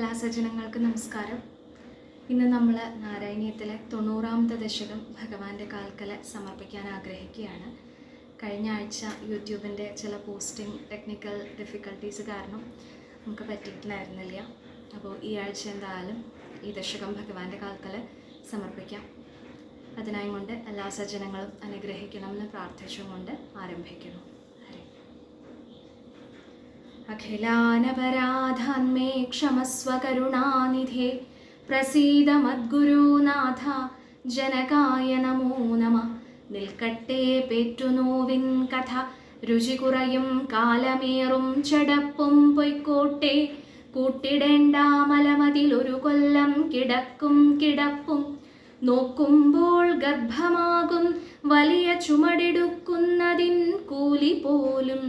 എല്ലാ സജ്ജനങ്ങൾക്ക് നമസ്കാരം. ഇന്ന് നമ്മൾ നാരായണീയത്തിലെ തൊണ്ണൂറാമത്തെ ദശകം ഭഗവാന്റെ കാൽക്കല സമർപ്പിക്കാൻ ആഗ്രഹിക്കുകയാണ്. കഴിഞ്ഞ ആഴ്ച യൂട്യൂബിന്റെ ചില പോസ്റ്റിംഗ് ടെക്നിക്കൽ ഡിഫിക്കൽട്ടീസ് കാരണം നമുക്ക് പറ്റിയിട്ടുണ്ടായിരുന്നില്ല. അപ്പോൾ ഈ ആഴ്ച എന്തായാലും ഈ ദശകം ഭഗവാന്റെ കാൽക്കല സമർപ്പിക്കാം. അതിനായി കൊണ്ട് എല്ലാ സജ്ജനങ്ങളും അനുഗ്രഹിക്കണമെന്ന് പ്രാർത്ഥിച്ചുകൊണ്ട് ആരംഭിക്കുന്നു. അഖിലാനപരാധാന്മേ ക്ഷമസ്വ കരുണാനിധേ പ്രസീദ മദ്ഗുരുനാഥ ജനകായ നമോ നമ നിൽക്കട്ടെ പേറ്റുനോവിൻ കഥ രുചി കുറയും കാലമേറും ചടപ്പും പൊയ്ക്കോട്ടെ। കൂട്ടിടേണ്ട മലമതിലൊരു കൊല്ലം കിടക്കും കിടപ്പും। നോക്കുമ്പോൾ ഗർഭമാകും വലിയ ചുമടെടുക്കുന്നതിൻ കൂലി പോലും।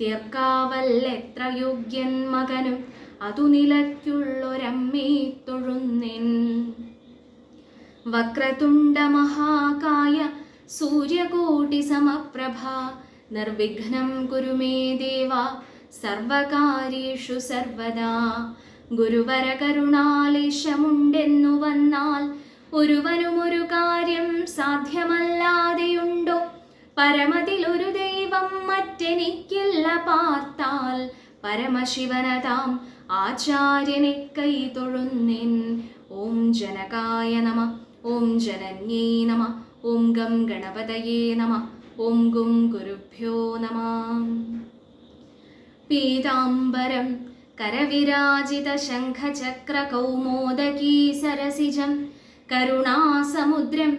തീർക്കാവൽ എത്ര യോഗ്യൻ മകനും. അതു നിലയ്ക്കുള്ളൊരമ്മേ തൊഴുന്നിൻ. വക്രതുണ്ട മഹാകായ സൂര്യകോടി സമപ്രഭ. നിർവിഘ്നം കുരുമേ ദേവ സർവകാര്യേഷു സർവദാ. ഗുരുവര കരുണാലേശമുണ്ടെന്നു വന്നാൽ ഒരുവനുമൊരു കാര്യം സാധ്യമല്ലാതെയുണ്ടോ? പരമതിലൊരു ദൈവം മറ്റെനിക്കില്ല പാർത്താൽ. പരമശിവനതാം ആചാര്യനെ കൈ തൊഴുന്നിൻ. ഓം ജനകായ നമ ഓം ജനന്യേ നമ ഓം ഗം ഗണപതയേ നമ ഓം ഗും ഗുരുഭ്യോ നമ. പീതാംബരം കൗമോദകീ സരസിജം കരുണാസമുദ്രം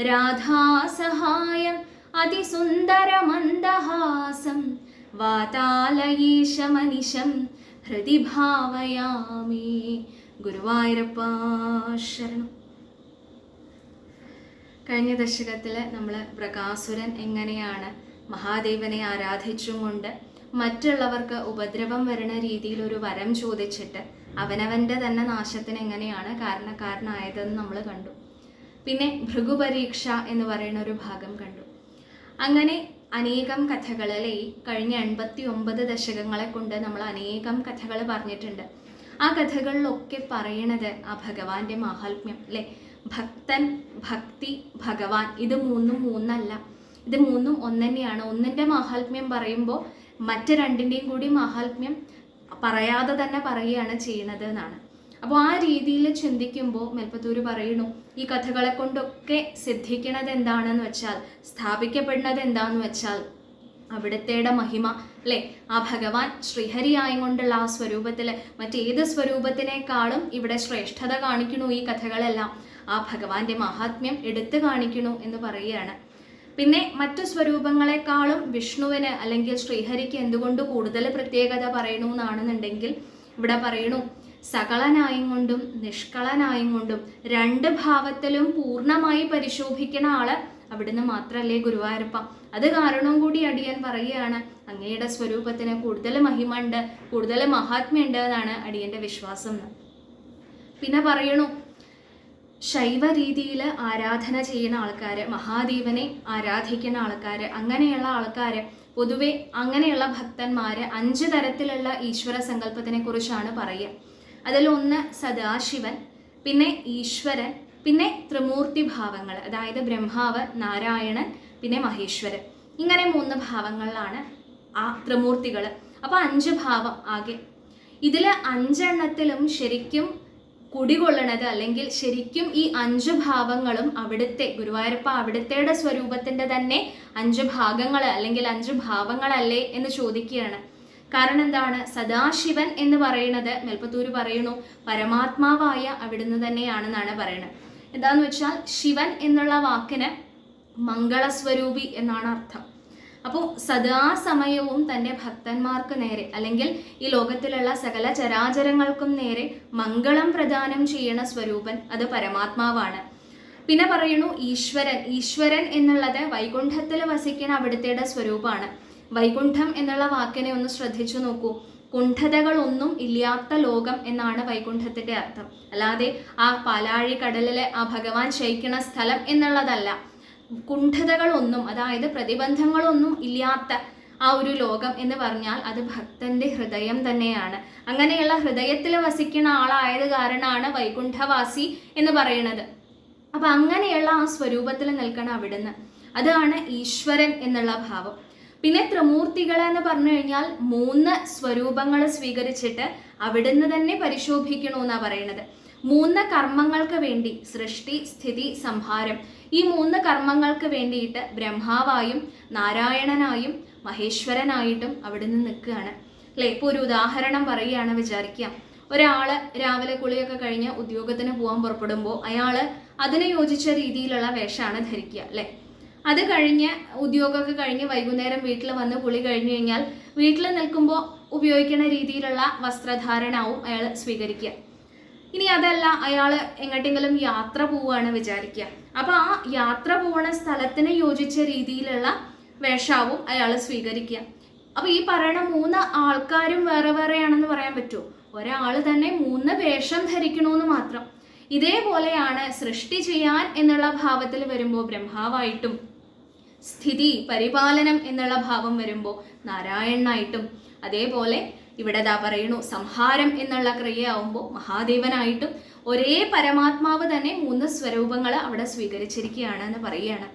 രാധാസഹായം അതിസുന്ദരമന്ദഹാസം വാതാലയേശമനിശം ഹൃദി ഭാവയാമി ഗുരുവായൂരപ്പ ശരണം. കഴിഞ്ഞ ദശകത്തിൽ നമ്മൾ പ്രകാസുരൻ എങ്ങനെയാണ് മഹാദേവനെ ആരാധിച്ചും കൊണ്ട് മറ്റുള്ളവർക്ക് ഉപദ്രവം വരുന്ന രീതിയിൽ ഒരു വരം ചോദിച്ചിട്ട് അവനവന്റെ തന്നെ നാശത്തിന് എങ്ങനെയാണ് കാരണക്കാരനായതെന്ന് നമ്മൾ കണ്ടു. പിന്നെ ഭൃഗുപരീക്ഷ എന്ന് പറയുന്ന ഒരു ഭാഗം കണ്ടു. അങ്ങനെ അനേകം കഥകൾ അല്ലെ കഴിഞ്ഞ എൺപത്തി ഒമ്പത് ദശകങ്ങളെ കൊണ്ട് നമ്മൾ അനേകം കഥകൾ പറഞ്ഞിട്ടുണ്ട്. ആ കഥകളിലൊക്കെ പറയണത് ആ ഭഗവാന്റെ മാഹാത്മ്യം അല്ലെ ഭക്തൻ ഭക്തി ഭഗവാൻ. ഇത് മൂന്നും മൂന്നല്ല. ഇത് മൂന്നും ഒന്നന്നെയാണ്. ഒന്നിന്റെ മാഹാത്മ്യം പറയുമ്പോൾ മറ്റ് രണ്ടിന്റെയും കൂടി മാഹാത്മ്യം പറയാതെ തന്നെ പറയുകയാണ് ചെയ്യുന്നത് എന്നാണ്. അപ്പോൾ ആ രീതിയിൽ ചിന്തിക്കുമ്പോൾ മെൽപ്പത്തൂര് പറയുന്നു ഈ കഥകളെ കൊണ്ടൊക്കെ സിദ്ധിക്കണത് എന്താണെന്ന് വെച്ചാൽ സ്ഥാപിക്കപ്പെടുന്നത് എന്താണെന്ന് വെച്ചാൽ അവിടുത്തെയുടെ മഹിമ അല്ലേ? ആ ഭഗവാൻ ശ്രീഹരി കൊണ്ടുള്ള ആ സ്വരൂപത്തിൽ മറ്റേത് സ്വരൂപത്തിനേക്കാളും ഇവിടെ ശ്രേഷ്ഠത കാണിക്കണു ഈ കഥകളെല്ലാം. ആ ഭഗവാന്റെ മഹാത്മ്യം എടുത്തു കാണിക്കണു എന്ന് പറയുകയാണ്. പിന്നെ മറ്റു സ്വരൂപങ്ങളെക്കാളും വിഷ്ണുവിന് അല്ലെങ്കിൽ ശ്രീഹരിക്ക് എന്തുകൊണ്ട് കൂടുതൽ പ്രത്യേകത പറയണു എന്നാണെന്നുണ്ടെങ്കിൽ ഇവിടെ പറയണു സകളനായും കൊണ്ടും നിഷ്കളനായും കൊണ്ടും രണ്ട് ഭാവത്തിലും പൂർണമായി പരിശോഭിക്കണ ആൾ അവിടുന്ന് മാത്രമല്ലേ ഗുരുവായൂരപ്പ. അത് കാരണം കൂടി അടിയൻ പറയുകയാണ് അങ്ങയുടെ സ്വരൂപത്തിന് കൂടുതൽ മഹിമ ഉണ്ട് കൂടുതൽ മഹാത്മ്യമുണ്ട് എന്നാണ് അടിയന്റെ വിശ്വാസം. പിന്നെ പറയണു ശൈവ രീതിയിൽ ആരാധന ചെയ്യുന്ന ആൾക്കാർ മഹാദേവനെ ആരാധിക്കുന്ന ആൾക്കാർ അങ്ങനെയുള്ള ആൾക്കാർ പൊതുവെ അങ്ങനെയുള്ള ഭക്തന്മാർ അഞ്ച് തരത്തിലുള്ള ഈശ്വര സങ്കല്പത്തിനെ കുറിച്ചാണ് പറയുക. അതിലൊന്ന് സദാശിവൻ പിന്നെ ഈശ്വരൻ പിന്നെ ത്രിമൂർത്തി ഭാവങ്ങൾ അതായത് ബ്രഹ്മാവ് നാരായണൻ പിന്നെ മഹേശ്വരൻ. ഇങ്ങനെ മൂന്ന് ഭാവങ്ങളിലാണ് ആ ത്രിമൂർത്തികൾ. അപ്പോൾ അഞ്ച് ഭാവം ആകെ. ഇതിൽ അഞ്ചെണ്ണത്തിലും ശരിക്കും കുടികൊള്ളണത് അല്ലെങ്കിൽ ശരിക്കും ഈ അഞ്ച് ഭാവങ്ങളും അവിടുത്തെ ഗുരുവായൂരപ്പ അവിടുത്തെയുടെ സ്വരൂപത്തിന്റെ തന്നെ അഞ്ച് ഭാഗങ്ങൾ അല്ലെങ്കിൽ അഞ്ച് ഭാവങ്ങളല്ലേ എന്ന് ചോദിക്കുകയാണ്. കാരണം എന്താണ്? സദാശിവൻ എന്ന് പറയുന്നത് മെൽപ്പത്തൂര് പറയുന്നു പരമാത്മാവായ അവിടുന്ന് തന്നെയാണെന്നാണ് പറയുന്നത്. എന്താന്ന് വെച്ചാൽ ശിവൻ എന്നുള്ള വാക്കിന് മംഗളസ്വരൂപി എന്നാണ് അർത്ഥം. അപ്പോൾ സദാസമയവും തന്റെ ഭക്തന്മാർക്ക് നേരെ അല്ലെങ്കിൽ ഈ ലോകത്തിലുള്ള സകല ചരാചരങ്ങൾക്കും നേരെ മംഗളം പ്രദാനം ചെയ്യുന്ന സ്വരൂപൻ അത് പരമാത്മാവാണ്. പിന്നെ പറയുന്നു ഈശ്വരൻ. ഈശ്വരൻ എന്നുള്ളത് വൈകുണ്ഠത്തിൽ വസിക്കുന്ന അവിടുത്തെ സ്വരൂപമാണ് വൈകുണ്ഠം എന്നുള്ള വാക്കിനെ ഒന്ന് ശ്രദ്ധിച്ചു നോക്കൂ. കുണ്ഠതകളൊന്നും ഇല്ലാത്ത ലോകം എന്നാണ് വൈകുണ്ഠത്തിന്റെ അർത്ഥം. അല്ലാതെ ആ പാലാഴി കടലിലെ ആ ഭഗവാൻ ശയിക്കണ സ്ഥലം എന്നുള്ളതല്ല. കുണ്ഠതകളൊന്നും അതായത് പ്രതിബന്ധങ്ങളൊന്നും ഇല്ലാത്ത ആ ഒരു ലോകം എന്ന് പറഞ്ഞാൽ അത് ഭക്തന്റെ ഹൃദയം തന്നെയാണ്. അങ്ങനെയുള്ള ഹൃദയത്തിൽ വസിക്കുന്ന ആളായത് കാരണമാണ് വൈകുണ്ഠവാസി എന്ന് പറയുന്നത്. അപ്പൊ അങ്ങനെയുള്ള ആ സ്വരൂപത്തിൽ നിൽക്കണം അവിടുന്ന്. അതാണ് ഈശ്വരൻ എന്നുള്ള ഭാവം. പിന്നെ ത്രിമൂർത്തികൾ എന്ന് പറഞ്ഞു കഴിഞ്ഞാൽ മൂന്ന് സ്വരൂപങ്ങൾ സ്വീകരിച്ചിട്ട് അവിടുന്ന് തന്നെ പരിശോഭിക്കണമെന്നാണ് പറയുന്നത് മൂന്ന് കർമ്മങ്ങൾക്ക് വേണ്ടി സൃഷ്ടി സ്ഥിതി സംഹാരം. ഈ മൂന്ന് കർമ്മങ്ങൾക്ക് വേണ്ടിയിട്ട് ബ്രഹ്മാവായും നാരായണനായും മഹേശ്വരനായിട്ടും അവിടുന്ന് നിൽക്കുകയാണ്. അല്ലേ? ഇപ്പോൾ ഒരു ഉദാഹരണം പറയുകയാണ് വിചാരിക്കുക. ഒരാൾ രാവിലെ കുളിയൊക്കെ കഴിഞ്ഞ് ഉദ്യോഗത്തിന് പോകാൻ പുറപ്പെടുമ്പോൾ അയാൾ അതിനെ യോജിച്ച രീതിയിലുള്ള വേഷമാണ് ധരിക്കുക അല്ലേ? അത് കഴിഞ്ഞ് ഉദ്യോഗമൊക്കെ കഴിഞ്ഞ് വൈകുന്നേരം വീട്ടിൽ വന്ന് കുളി കഴിഞ്ഞു കഴിഞ്ഞാൽ വീട്ടിൽ നിൽക്കുമ്പോൾ ഉപയോഗിക്കുന്ന രീതിയിലുള്ള വസ്ത്രധാരണവും അയാൾ സ്വീകരിക്കുക. ഇനി അതല്ല അയാൾ എങ്ങോട്ടെങ്കിലും യാത്ര പോവുകയാണ് വിചാരിക്കുക. അപ്പോൾ ആ യാത്ര പോകുന്ന സ്ഥലത്തിന് യോജിച്ച രീതിയിലുള്ള വേഷാവും അയാൾ സ്വീകരിക്കുക. അപ്പോൾ ഈ പറയുന്ന മൂന്ന് ആൾക്കാരും വേറെ വേറെയാണെന്ന് പറയാൻ പറ്റുമോ? ഒരാൾ തന്നെ മൂന്ന് വേഷം ധരിക്കണമെന്ന് മാത്രം. ഇതേപോലെയാണ് സൃഷ്ടി ചെയ്യാൻ എന്നുള്ള ഭാവത്തിൽ വരുമ്പോൾ ബ്രഹ്മാവായിട്ടും സ്ഥിതി പരിപാലനം എന്നുള്ള ഭാവം വരുമ്പോൾ നാരായണനായിട്ടും അതേപോലെ ഇവിടെ ദാ പറയുന്നു സംഹാരം എന്നുള്ള ക്രിയയാവുമ്പോൾ മഹാദേവനായിട്ടും ഒരേ പരമാത്മാവ് തന്നെ മൂന്ന് സ്വരൂപങ്ങൾ അവിടെ സ്വീകരിച്ചിരിക്കുകയാണ് എന്ന് പറയുകയാണ്.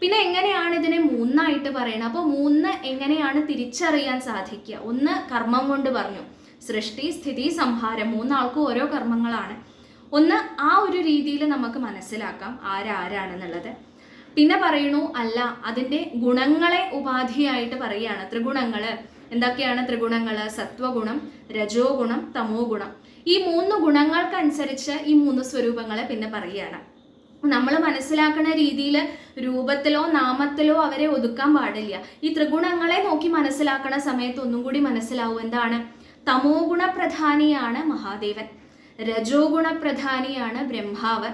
പിന്നെ എങ്ങനെയാണ് ഇതിനെ മൂന്നായിട്ട് പറയുന്നത് അപ്പോൾ മൂന്ന് എങ്ങനെയാണ് തിരിച്ചറിയാൻ സാധിക്കുക? ഒന്ന് കർമ്മം കൊണ്ട് പറഞ്ഞു. സൃഷ്ടി സ്ഥിതി സംഹാരം മൂന്നാൾക്കും ഓരോ കർമ്മങ്ങളാണ്. ഒന്ന് ആ ഒരു രീതിയിൽ നമുക്ക് മനസ്സിലാക്കാം ആരാരാണെന്നുള്ളത്. പിന്നെ പറയണു അല്ല അതിന്റെ ഗുണങ്ങളെ ഉപാധിയായിട്ട് പറയുകയാണ്. ത്രിഗുണങ്ങൾ എന്തൊക്കെയാണ് ത്രിഗുണങ്ങൾ? സത്വഗുണം രജോ ഗുണം തമോ ഗുണം ഈ മൂന്ന് ഗുണങ്ങൾക്കനുസരിച്ച് ഈ മൂന്ന് സ്വരൂപങ്ങളെ പിന്നെ പറയുകയാണ്. നമ്മൾ മനസ്സിലാക്കുന്ന രീതിയിൽ രൂപത്തിലോ നാമത്തിലോ അവരെ ഒതുക്കാൻ പാടില്ല. ഈ ത്രിഗുണങ്ങളെ നോക്കി മനസ്സിലാക്കുന്ന സമയത്ത് ഒന്നും കൂടി മനസ്സിലാവും എന്താണ്? തമോ ഗുണപ്രധാനിയാണ് മഹാദേവൻ. രജോ ഗുണപ്രധാനിയാണ് ബ്രഹ്മാവ്.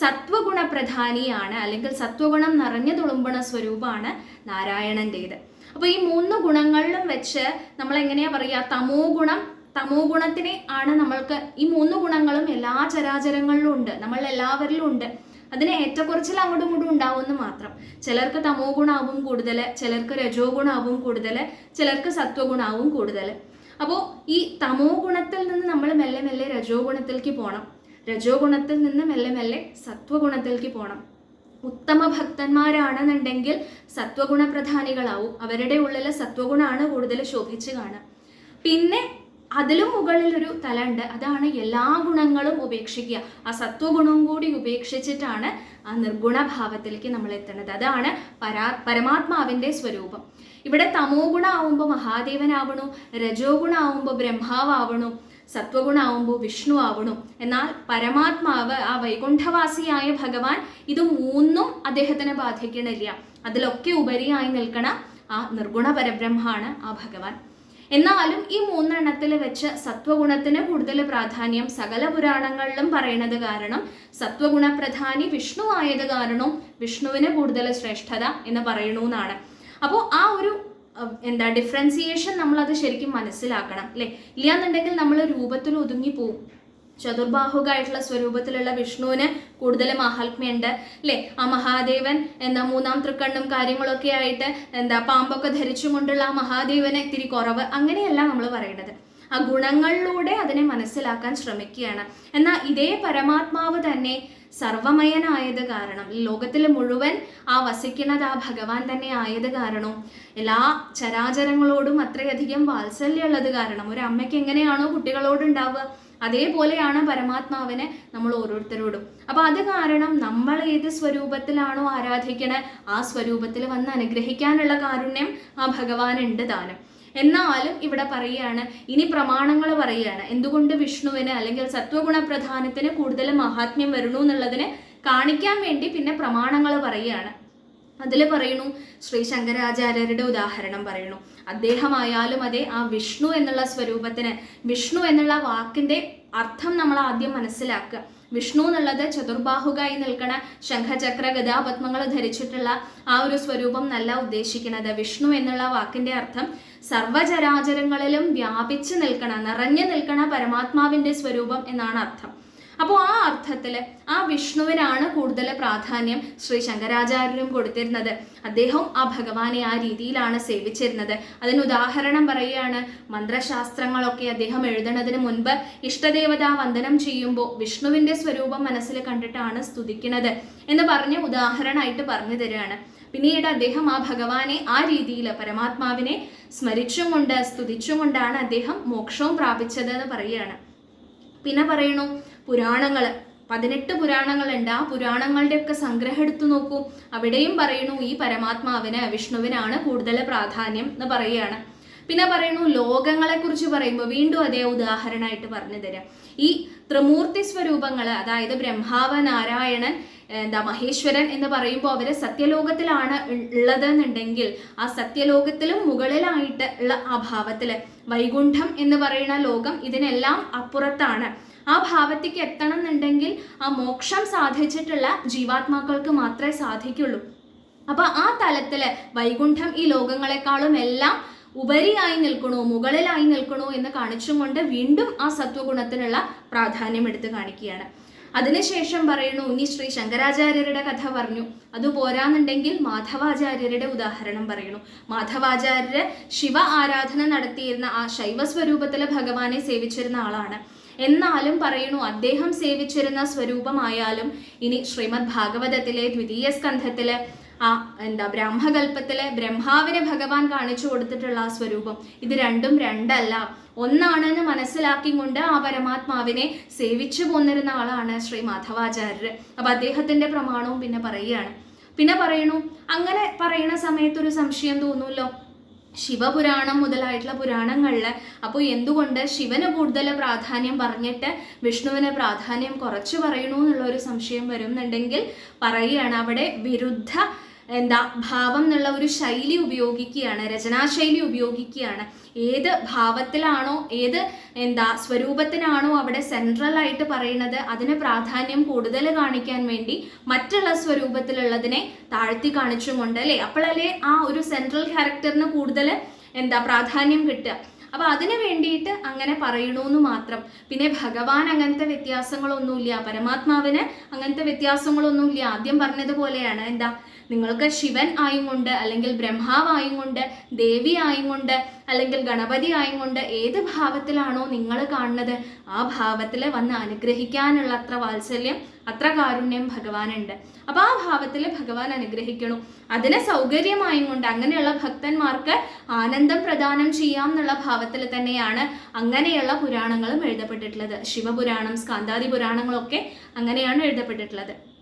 സത്വഗുണപ്രധാനിയാണ് അല്ലെങ്കിൽ സത്വഗുണം നിറഞ്ഞു തുളുമ്പണ സ്വരൂപമാണ് നാരായണന്റേത് അപ്പോൾ ഈ മൂന്ന് ഗുണങ്ങളിലും വെച്ച് നമ്മൾ എങ്ങനെയാ പറയുക? തമോ ഗുണം തമോ ഗുണത്തിനെ ആണ് നമ്മൾക്ക് ഈ മൂന്ന് ഗുണങ്ങളും എല്ലാ ചരാചരങ്ങളിലും ഉണ്ട് നമ്മൾ എല്ലാവരിലും ഉണ്ട്. അതിന് ഏറ്റക്കുറച്ചിൽ അങ്ങോട്ടും ഇങ്ങോട്ടും ഉണ്ടാവുമെന്ന് മാത്രം. ചിലർക്ക് തമോ ഗുണാവും കൂടുതൽ ചിലർക്ക് രജോ ഗുണാവും കൂടുതൽ ചിലർക്ക് സത്വഗുണാവും കൂടുതൽ. അപ്പോൾ ഈ തമോ ഗുണത്തിൽ നിന്ന് നമ്മൾ മെല്ലെ മെല്ലെ രജോ ഗുണത്തിലേക്ക് പോകണം രജോ ഗുണത്തിൽ നിന്ന് മെല്ലെ മെല്ലെ സത്വഗുണത്തിലേക്ക് പോകണം ഉത്തമ ഭക്തന്മാരാണെന്നുണ്ടെങ്കിൽ സത്വഗുണപ്രധാനികളാവും. അവരുടെ ഉള്ളിൽ സത്വഗുണമാണ് കൂടുതൽ ശോഭിച്ച് കാണുക. പിന്നെ അതിലും മുകളിൽ ഒരു അതാണ് എല്ലാ ഗുണങ്ങളും ഉപേക്ഷിക്കുക. ആ സത്വഗുണവും കൂടി ഉപേക്ഷിച്ചിട്ടാണ് ആ നിർഗുണഭാവത്തിലേക്ക് നമ്മൾ എത്തുന്നത് അതാണ് പരാ പരമാത്മാവിന്റെ സ്വരൂപം. ഇവിടെ തമോ ഗുണമാവുമ്പോൾ മഹാദേവനാവണു രജോ ഗുണമാവുമ്പോൾ ബ്രഹ്മാവാവണു സത്വഗുണാവുമ്പോൾ വിഷ്ണു ആവണു. എന്നാൽ പരമാത്മാവ് ആ വൈകുണ്ഠവാസിയായ ഭഗവാൻ ഇത് മൂന്നും അദ്ദേഹത്തിനെ ബാധിക്കണില്ല. അതിലൊക്കെ ഉപരിയായി നിൽക്കണ ആ നിർഗുണ പരബ്രഹ്മാണ് ആ ഭഗവാൻ. എന്നാലും ഈ മൂന്നെണ്ണത്തിൽ വെച്ച് സത്വഗുണത്തിന് കൂടുതൽ പ്രാധാന്യം സകല പുരാണങ്ങളിലും പറയുന്നത് കാരണം സത്വഗുണപ്രധാനി വിഷ്ണു ആയത് കാരണം വിഷ്ണുവിന് കൂടുതൽ ശ്രേഷ്ഠത എന്ന് പറയണമെന്നാണ് അപ്പോൾ ആ ഒരു എന്താ ഡിഫറൻസിയേഷൻ നമ്മൾ അത് ശരിക്കും മനസ്സിലാക്കണം അല്ലേ? ഇല്ലാന്നുണ്ടെങ്കിൽ നമ്മൾ രൂപത്തിൽ ഒതുങ്ങി പോവും. ചതുർബാഹുകായിട്ടുള്ള സ്വരൂപത്തിലുള്ള വിഷ്ണുവിന് കൂടുതൽ മഹാത്മ്യുണ്ട് അല്ലേ? ആ മഹാദേവൻ എന്താ മൂന്നാം തൃക്കണ്ണും കാര്യങ്ങളൊക്കെ ആയിട്ട് എന്താ പാമ്പൊക്കെ ധരിച്ചുകൊണ്ടുള്ള ആ മഹാദേവനെ ഇത്തിരി കുറവ് അങ്ങനെയല്ല നമ്മൾ പറയുന്നത് ആ ഗുണങ്ങളിലൂടെ അതിനെ മനസ്സിലാക്കാൻ ശ്രമിക്കുകയാണ്. എന്നാൽ ഇതേ പരമാത്മാവ് തന്നെ സർവമയനായത് കാരണം ലോകത്തിൽ മുഴുവൻ ആ വസിക്കുന്നത് ആ ഭഗവാൻ തന്നെ ആയത് കാരണവും എല്ലാ ചരാചരങ്ങളോടും അത്രയധികം വാത്സല്യമുള്ളത് കാരണം ഒരു അമ്മയ്ക്ക് എങ്ങനെയാണോ കുട്ടികളോട് ഉണ്ടാവുക അതേപോലെയാണ് പരമാത്മാവിനെ നമ്മൾ ഓരോരുത്തരോടും. അപ്പൊ അത് കാരണം നമ്മൾ ഏത് സ്വരൂപത്തിലാണോ ആരാധിക്കണേ ആ സ്വരൂപത്തിൽ വന്ന് അനുഗ്രഹിക്കാനുള്ള കാരുണ്യം ആ ഭഗവാൻ ഉണ്ട് താനും. എന്നാലും ഇവിടെ പറയുകയാണ് ഇനി പ്രമാണങ്ങൾ പറയുകയാണ്. എന്തുകൊണ്ട് വിഷ്ണുവിന് അല്ലെങ്കിൽ സത്വഗുണ പ്രധാനത്തിന് കൂടുതൽ മഹാത്മ്യം വരുന്നു എന്നുള്ളതിന് കാണിക്കാൻ വേണ്ടി പിന്നെ പ്രമാണങ്ങൾ പറയുകയാണ്. അതിൽ പറയുന്നു ശ്രീ ശങ്കരാചാര്യരുടെ ഉദാഹരണം പറയുന്നു. അദ്ദേഹമായാലും അതെ ആ വിഷ്ണു എന്നുള്ള സ്വരൂപത്തിന് വിഷ്ണു എന്നുള്ള വാക്കിന്റെ അർത്ഥം നമ്മൾ ആദ്യം മനസ്സിലാക്കുക. വിഷ്ണു എന്നുള്ളത് ചതുർബാഹുകായി നിൽക്കണ ശംഖചക്ര ഗതാപത്മങ്ങൾ ധരിച്ചിട്ടുള്ള ആ ഒരു സ്വരൂപം നല്ല ഉദ്ദേശിക്കുന്നത്. വിഷ്ണു എന്നുള്ള വാക്കിന്റെ അർത്ഥം സർവചരാചരങ്ങളിലും വ്യാപിച്ചു നിൽക്കണ നിറഞ്ഞു നിൽക്കണ പരമാത്മാവിന്റെ സ്വരൂപം എന്നാണ് അർത്ഥം. അപ്പോൾ ആ അർത്ഥത്തിൽ ആ വിഷ്ണുവിനാണ് കൂടുതൽ പ്രാധാന്യം ശ്രീ ശങ്കരാചാര്യരും കൊടുത്തിരുന്നത്. അദ്ദേഹം ആ ഭഗവാനെ ആ രീതിയിലാണ് സേവിച്ചിരുന്നത്. അതിന് ഉദാഹരണം പറയുകയാണ് മന്ത്രശാസ്ത്രങ്ങളൊക്കെ അദ്ദേഹം എഴുതുന്നതിന് മുൻപ് ഇഷ്ടദേവതാ വന്ദനം ചെയ്യുമ്പോൾ വിഷ്ണുവിന്റെ സ്വരൂപം മനസ്സിൽ കണ്ടിട്ടാണ് സ്തുതിക്കുന്നത് എന്ന് പറഞ്ഞ് ഉദാഹരണമായിട്ട് പറഞ്ഞു തരികയാണ്. പിന്നീട് അദ്ദേഹം ആ ഭഗവാനെ ആ രീതിയിൽ പരമാത്മാവിനെ സ്മരിച്ചും കൊണ്ട് സ്തുതിച്ചും കൊണ്ടാണ് അദ്ദേഹം മോക്ഷവും പ്രാപിച്ചത് എന്ന് പറയുകയാണ്. പിന്നെ പറയണു പുരാണങ്ങൾ പതിനെട്ട് പുരാണങ്ങളുണ്ട്. ആ പുരാണങ്ങളുടെയൊക്കെ സംഗ്രഹം എടുത്തു നോക്കൂ. അവിടെയും പറയണു ഈ പരമാത്മാവിന് വിഷ്ണുവിനാണ് കൂടുതൽ പ്രാധാന്യം എന്ന് പറയുകയാണ്. പിന്നെ പറയുന്നു ലോകങ്ങളെ കുറിച്ച് പറയുമ്പോൾ വീണ്ടും അതേ ഉദാഹരണമായിട്ട് പറഞ്ഞു തരാം. ഈ ത്രിമൂർത്തി സ്വരൂപങ്ങൾ അതായത് ബ്രഹ്മാവ് നാരായണൻ എന്താ മഹേശ്വരൻ എന്ന് പറയുമ്പോൾ അവർ സത്യലോകത്തിലാണ് ഉള്ളതെന്നുണ്ടെങ്കിൽ ആ സത്യലോകത്തിലും മുകളിലായിട്ട് ഉള്ള ആ ഭാവത്തിൽ വൈകുണ്ഠം എന്ന് പറയുന്ന ലോകം ഇതിനെല്ലാം അപ്പുറത്താണ്. ആ ഭാവത്തേക്ക് എത്തണം എന്നുണ്ടെങ്കിൽ ആ മോക്ഷം സാധിച്ചിട്ടുള്ള ജീവാത്മാക്കൾക്ക് മാത്രമേ സാധിക്കുള്ളൂ. അപ്പൊ ആ തലത്തിൽ വൈകുണ്ഠം ഈ ലോകങ്ങളെക്കാളും എല്ലാം ഉപരിയായി നിൽക്കണോ മുകളിലായി നിൽക്കണോ എന്ന് കാണിച്ചും കൊണ്ട് വീണ്ടും ആ സത്വഗുണത്തിനുള്ള പ്രാധാന്യം എടുത്ത് കാണിക്കുകയാണ്. അതിനുശേഷം പറയുന്നു ഇനി ശ്രീ ശങ്കരാചാര്യരുടെ കഥ പറഞ്ഞു. അത് പോരാന്നുണ്ടെങ്കിൽ മാധവാചാര്യരുടെ ഉദാഹരണം പറയുന്നു മാധവാചാര്യര് ശിവ ആരാധന നടത്തിയിരുന്ന ആ ശൈവ സ്വരൂപത്തിലെ ഭഗവാനെ സേവിച്ചിരുന്ന ആളാണ്. എന്നാലും പറയുന്നു അദ്ദേഹം സേവിച്ചിരുന്ന സ്വരൂപമായാലും ഇനി ശ്രീമദ് ഭാഗവതത്തിലെ ദ്വിതീയ സ്കന്ധത്തിലെ ആ എന്താ ബ്രഹ്മകൽപ്പത്തിലെ ബ്രഹ്മാവിനെ ഭഗവാൻ കാണിച്ചു കൊടുത്തിട്ടുള്ള ആ സ്വരൂപം. ഇത് രണ്ടും രണ്ടല്ല. ഒന്നാണെന്ന് മനസ്സിലാക്കി കൊണ്ട് ആ പരമാത്മാവിനെ സേവിച്ചു പോന്നിരുന്ന ആളാണ് ശ്രീ മാധവാചാര്യർ അപ്പൊ അദ്ദേഹത്തിന്റെ പ്രമാണവും പിന്നെ പറയുകയാണ്. പിന്നെ പറയണു അങ്ങനെ പറയുന്ന സമയത്ത് ഒരു സംശയം തോന്നുമല്ലോ ശിവപുരാണം മുതലായിട്ടുള്ള പുരാണങ്ങളിൽ അപ്പോൾ എന്തുകൊണ്ട് ശിവന് കൂടുതൽ പ്രാധാന്യം പറഞ്ഞിട്ട് വിഷ്ണുവിന് പ്രാധാന്യം കുറച്ച് പറയണു എന്നുള്ള ഒരു സംശയം വരുന്നുണ്ടെങ്കിൽ പറയുകയാണ് അവിടെ വിരുദ്ധ എന്താ ഭാവം എന്നുള്ള ഒരു ശൈലി ഉപയോഗിക്കുകയാണ് രചനാശൈലി ഉപയോഗിക്കുകയാണ്. ഏത് ഭാവത്തിലാണോ ഏത് എന്താ സ്വരൂപത്തിനാണോ അവിടെ സെൻട്രൽ ആയിട്ട് പറയുന്നത് അതിന് പ്രാധാന്യം കൂടുതൽ കാണിക്കാൻ വേണ്ടി മറ്റുള്ള സ്വരൂപത്തിലുള്ളതിനെ താഴ്ത്തി കാണിച്ചും കൊണ്ട് അല്ലേ? അപ്പോഴല്ലേ ആ ഒരു സെൻട്രൽ ക്യാരക്ടറിന് കൂടുതൽ എന്താ പ്രാധാന്യം കിട്ടുക. അപ്പൊ അതിന് വേണ്ടിയിട്ട് അങ്ങനെ പറയണമെന്ന് മാത്രം. പിന്നെ ഭഗവാൻ അങ്ങനത്തെ വ്യത്യാസങ്ങളൊന്നുമില്ല പരമാത്മാവിന് അങ്ങനത്തെ വ്യത്യാസങ്ങളൊന്നുമില്ല. ആദ്യം പറഞ്ഞതുപോലെയാണ്. എന്താ നിങ്ങൾക്ക് ശിവൻ ആയും കൊണ്ട് അല്ലെങ്കിൽ ബ്രഹ്മാവായും കൊണ്ട് ദേവി ആയും കൊണ്ട് അല്ലെങ്കിൽ ഗണപതി ആയും കൊണ്ട് ഏത് ഭാവത്തിലാണോ നിങ്ങൾ കാണുന്നത് ആ ഭാവത്തിൽ വന്ന് അനുഗ്രഹിക്കാനുള്ള അത്ര വാത്സല്യം അത്ര കാരുണ്യം ഭഗവാനുണ്ട്. അപ്പൊ ആ ഭാവത്തിൽ ഭഗവാൻ അനുഗ്രഹിക്കണു. അതിനെ സൗകര്യമായും കൊണ്ട് അങ്ങനെയുള്ള ഭക്തന്മാർക്ക് ആനന്ദം പ്രദാനം ചെയ്യാം എന്നുള്ള ഭാവത്തിൽ തന്നെയാണ് അങ്ങനെയുള്ള പുരാണങ്ങളും എഴുതപ്പെട്ടിട്ടുള്ളത്. ശിവപുരാണം സ്കാന്താദി പുരാണങ്ങളൊക്കെ അങ്ങനെയാണ് എഴുതപ്പെട്ടിട്ടുള്ളത്.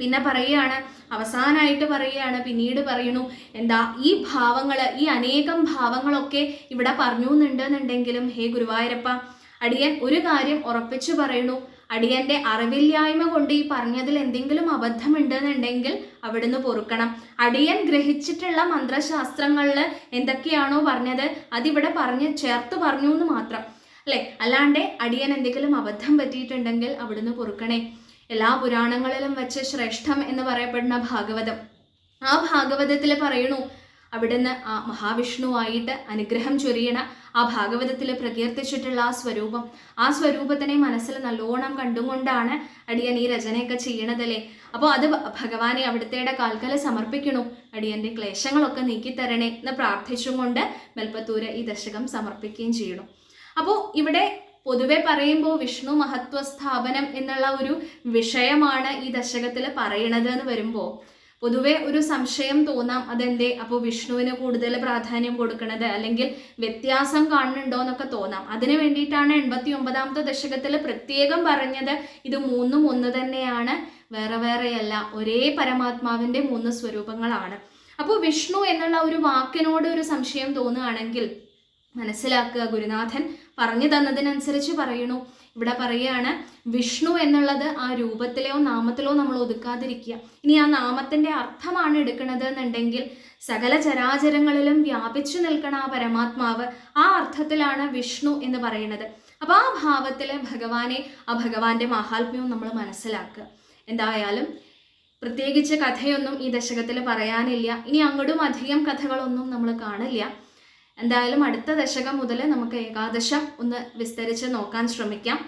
പിന്നെ പറയുകയാണ് അവസാനമായിട്ട് പറയുകയാണ് പിന്നീട് പറയുന്നു എന്താ ഈ ഭാവങ്ങൾ ഈ അനേകം ഭാവങ്ങളൊക്കെ ഇവിടെ പറഞ്ഞു എന്നുണ്ടെന്നുണ്ടെങ്കിലും ഹേ ഗുരുവായൂരപ്പ അടിയൻ ഒരു കാര്യം ഉറപ്പിച്ചു പറയണു അടിയന്റെ അറിവില്ലായ്മ കൊണ്ട് ഈ പറഞ്ഞതിൽ എന്തെങ്കിലും അബദ്ധമുണ്ടെന്നുണ്ടെങ്കിൽ അവിടുന്ന് പൊറുക്കണം. അടിയൻ ഗ്രഹിച്ചിട്ടുള്ള മന്ത്രശാസ്ത്രങ്ങളിൽ എന്തൊക്കെയാണോ പറഞ്ഞത് അതിവിടെ പറഞ്ഞ് ചേർത്ത് പറഞ്ഞു എന്ന് മാത്രം. അല്ലെ? അല്ലാണ്ട് അടിയൻ എന്തെങ്കിലും അബദ്ധം പറ്റിയിട്ടുണ്ടെങ്കിൽ അവിടുന്ന് പൊറുക്കണേ. എല്ലാ പുരാണങ്ങളിലും വെച്ച് ശ്രേഷ്ഠം എന്ന് പറയപ്പെടുന്ന ഭാഗവതം. ആ ഭാഗവതത്തിൽ പറയണു അവിടുന്ന് ആ മഹാവിഷ്ണുവായിട്ട് അനുഗ്രഹം ചൊരിയണ ആ ഭാഗവതത്തിൽ പ്രകീർത്തിച്ചിട്ടുള്ള ആ സ്വരൂപം. ആ സ്വരൂപത്തിനെ മനസ്സിൽ നല്ലോണം കണ്ടുകൊണ്ടാണ് അടിയൻ ഈ രചനയൊക്കെ ചെയ്യണതല്ലേ? അപ്പോൾ അത് ഭഗവാനെ അവിടുത്തെ കാൽക്കല സമർപ്പിക്കണു. അടിയന്റെ ക്ലേശങ്ങളൊക്കെ നീക്കിത്തരണേ എന്ന് പ്രാർത്ഥിച്ചും കൊണ്ട് മെൽപ്പത്തൂര് ഈ ദശകം സമർപ്പിക്കുകയും ചെയ്യണം. അപ്പോൾ ഇവിടെ പൊതുവെ പറയുമ്പോൾ വിഷ്ണു മഹത്വ സ്ഥാപനം എന്നുള്ള ഒരു വിഷയമാണ് ഈ ദശകത്തിൽ പറയണത് എന്ന് വരുമ്പോൾ പൊതുവെ ഒരു സംശയം തോന്നാം അതെന്തേ? അപ്പോൾ വിഷ്ണുവിന് കൂടുതൽ പ്രാധാന്യം കൊടുക്കണത് അല്ലെങ്കിൽ വ്യത്യാസം കാണുന്നുണ്ടോ എന്നൊക്കെ തോന്നാം. അതിനു വേണ്ടിയിട്ടാണ് എൺപത്തി ഒമ്പതാമത്തെ ദശകത്തിൽ പ്രത്യേകം പറഞ്ഞത് ഇത് മൂന്നും ഒന്ന് തന്നെയാണ്. വേറെ വേറെയല്ല ഒരേ പരമാത്മാവിന്റെ മൂന്ന് സ്വരൂപങ്ങളാണ്. അപ്പോൾ വിഷ്ണു എന്നുള്ള ഒരു വാക്കിനോട് ഒരു സംശയം തോന്നുകയാണെങ്കിൽ മനസ്സിലാക്കുക ഗുരുനാഥൻ പറഞ്ഞു തന്നതിനനുസരിച്ച് പറയണു ഇവിടെ പറയുകയാണ് വിഷ്ണു എന്നുള്ളത് ആ രൂപത്തിലോ നാമത്തിലോ നമ്മൾ ഒതുക്കാതിരിക്കുക. ഇനി ആ നാമത്തിന്റെ അർത്ഥമാണ് എടുക്കുന്നത് എന്നുണ്ടെങ്കിൽ സകല ചരാചരങ്ങളിലും വ്യാപിച്ചു നിൽക്കണ ആ പരമാത്മാവ് ആ അർത്ഥത്തിലാണ് വിഷ്ണു എന്ന് പറയുന്നത്. അപ്പോൾ ആ ഭാവത്തിൽ ഭഗവാനെ ആ ഭഗവാന്റെ മഹാത്മ്യവും നമ്മൾ മനസ്സിലാക്കുക. എന്തായാലും പ്രത്യേകിച്ച് കഥയൊന്നും ഈ ദശകത്തിൽ പറയാനില്ല. ഇനി അങ്ങോട്ടും അധികം കഥകളൊന്നും നമ്മൾ കാണില്ല. എന്തായാലും അടുത്ത ദശകം മുതൽ നമുക്ക് ഏകാദശം ഒന്ന് വിസ്തരിച്ച് നോക്കാൻ ശ്രമിക്കാം.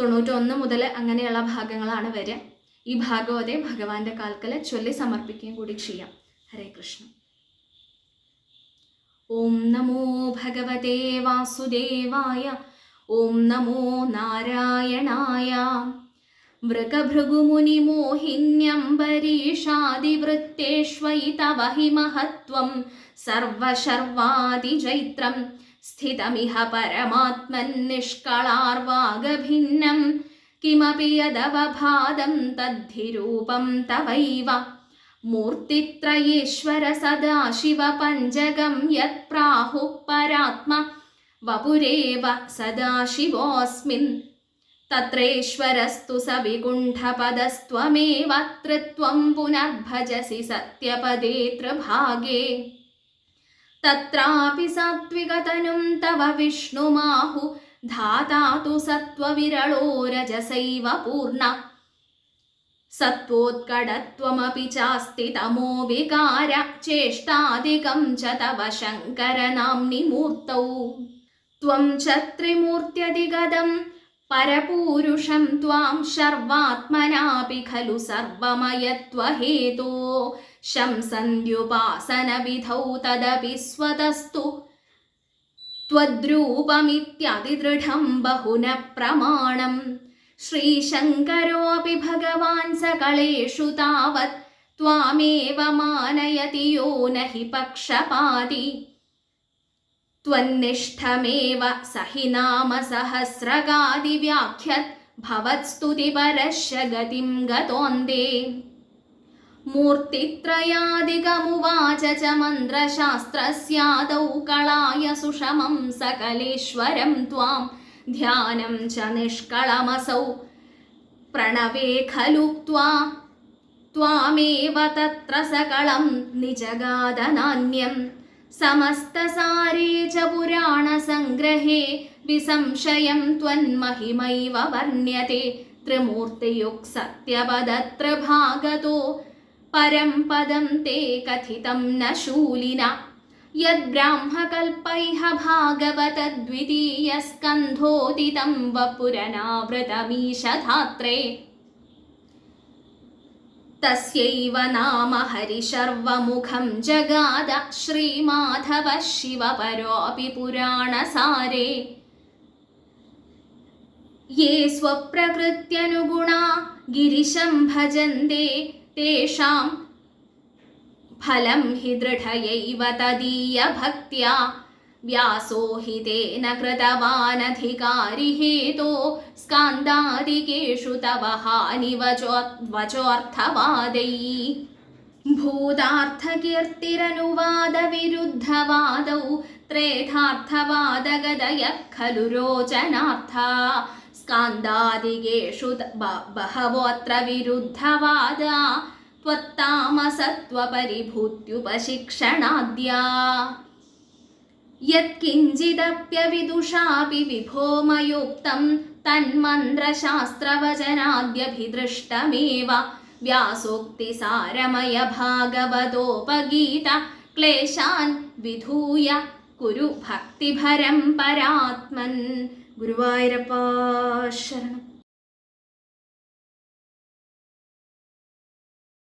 തൊണ്ണൂറ്റൊന്ന് മുതൽ അങ്ങനെയുള്ള ഭാഗങ്ങളാണ് വരിക. ഈ ഭാഗവതെ ഭഗവാന്റെ കാൽക്കൽ ചൊല്ലി സമർപ്പിക്കുകയും കൂടി ചെയ്യാം. ഹരേ കൃഷ്ണ. ഓം നമോ ഭഗവതേ വാസുദേവായ ഓം നമോ നാരായണായ മൃഗഭൃഗുമുനിമോഹിന്യംബരീഷാദിവൃത്തേഷ്വയി തവ हि महत्त्वं सर्वशर्वादिजैत्रं स्थितमिह परमात्मन्निष्कलार्वागभिन्नं किमपि यदवभादं तद्धिरूपं तवैव मूर्तित्रयेश्वर सदाशिव पञ्चगं यत्प्राहुः परात्म वपुरेव सदाशिवोऽस्मिन् तत्रेश्वरस्तु स विकुण्ठपदस्त्वमेव त्रित्वं पुनर्भजसि सत्यपदे त्रिभागे तत्रापि सात्विकतनुं तव विष्णुमाहु धाता तु सत्त्वविरलो रजसैव पूर्ण सत्त्वोत्कटत्वमपि चास्ति तमो विकार चेष्टादिकं च तव शङ्करनाम्नि मूर्तौ त्वं च त्रिमूर्त्यधिगदं परपूरुषं त्वां शर्वात्मनापि खलु सर्वमयत्वहेतो शंसन्द्युपासनविधौ तदपि स्वतस्तु त्वद्रूपमित्यादिदृढं बहुन प्रमाणम् श्रीशङ्करोऽपि भगवान् सकलेषु तावत् त्वामेव मानयति यो न हि पक्षपाति त्वन्निष्ठमेव स हि नाम सहस्रगादिव्याख्यत् भवत्स्तुतिपरस्य गतिं गतोऽन्दे मूर्तित्रयादिकमुवाच च मन्त्रशास्त्रस्यादौ कलाय सुषमं सकलेश्वरं त्वां ध्यानं च निष्कळमसौ प्रणवे खलु त्वा त्वामेव तत्र सकलं സമസ്തസാരേ ച പുരാണസംഗ്രഹേ വിസംശയം ത്വന്മഹിമൈവ വർണ്യത്തെ ത്രിമൂർത്തിയുക് സത്യപദത്ര ഭാഗതോ പരം പദം തേ കഥിതം ന ശൂലിന. യദ്ബ്രാഹ്മകൽപ്പൈഹ ഭാഗവതദ്വിതീയസ്കന്ധോദിതം വപുരനാവൃതമീശധാത്രേ. തസ്യൈവ നാമ ഹരിശർവമുഖം ജഗാദ ശ്രീമാധവ ശിവപരോപി പുരാണസാരേ യേ സ്വപ്രകൃത്യനുഗുണ ഗിരിശം ഭജന്തേ തേഷാം ഫലം ഹി ദൃഢയൈവ തദീയ ഭക്തിയാ व्यासो हि तेन कृतवानधिकारि हेतो स्कान्दादिकेषु तव हानिवचो वचोऽर्थवादैः भूतार्थकीर्तिरनुवादविरुद्धवादौ त्रेधार्थवादगदयः खलु रोचनार्था स्कान्दादिकेषु त- ब- बहवोऽत्र विरुद्धवादा त्वत्तामसत्त्वपरिभूत्युपशिक्षणाद्या യത്കിഞ്ചിദപ്യവിദുഷാപി വിഭോമയുക്തം തന്മന്ത്രശാസ്ത്രവചനാദ്യഭിദൃഷ്ടമേവ. വ്യാസോക്തിസാരമയ ഭാഗവതോപഗീത ക്ലേശാൻ വിധൂയ കുരു ഭക്തിഭരം പരാത്മൻ ഗുരുവായൂരപ്പ ശരണം.